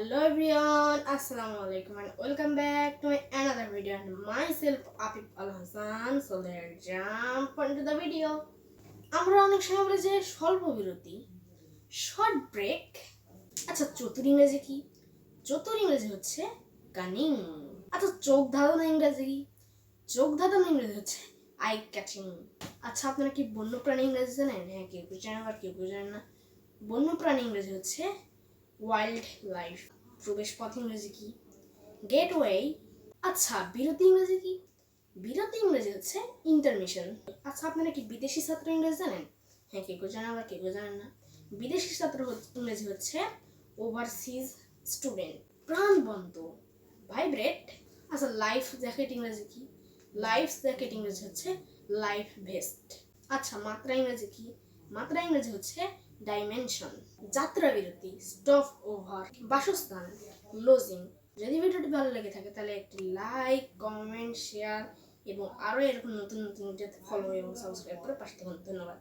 Hello everyone, Assalamu alaikum and welcome back to my another video and myself Apip Al Hassan. So let's jump into the video. আমরা অনেক সময় বলি যে স্বল্প বিরতি short break আচ্ছা চতুর ইংরেজি কি? চতুর ইংরেজি হচ্ছে কানিং আচ্ছা চোখ ধাঁধানো ইংরেজি? কি চোখ ধাঁধানো ইংরেজি হচ্ছে আই ক্যাচিং আচ্ছা আপনারা কি বন্যপ্রাণী ইংরেজি জানেন? হ্যাঁ কেউ কেউ জানেন আবার কেউ কেউ জানেন না। বন্যপ্রাণী ইংরেজি হচ্ছে ওয়াইল্ড লাইফ প্রবেশ পথ ইংরেজি কি? গেটওয়ে আচ্ছা বিরতি ইংরেজি কি? বিরতি ইংরেজি হচ্ছে ইন্টারমিশন আচ্ছা আপনারা কি বিদেশি ছাত্র ইংরেজি জানেন? হ্যাঁ কেউ জানেন আবার কেউ জানেন না। বিদেশি ছাত্র ইংরেজি হচ্ছে ওভারসিজ স্টুডেন্ট প্রাণবন্ত ভাইব্রেট আচ্ছা লাইফ জ্যাকেট ইংরেজি কি? লাইফ জ্যাকেট ইংরেজি হচ্ছে লাইফ ভেস্ট আচ্ছা মাত্রা ইংরেজি কি? মাত্রা ইংরেজি হচ্ছে ডাইমেনশন যাত্রা বিরতি স্টপ ওভার বাসস্থান লজিং যদি ভিডিওটি ভালো লেগে থাকে তাহলে একটি লাইক কমেন্ট শেয়ার এবং আরও এরকম নতুন নতুন ভিডিওতে ফলো এবং সাবস্ক্রাইব করে পাশে থাকুন। ধন্যবাদ।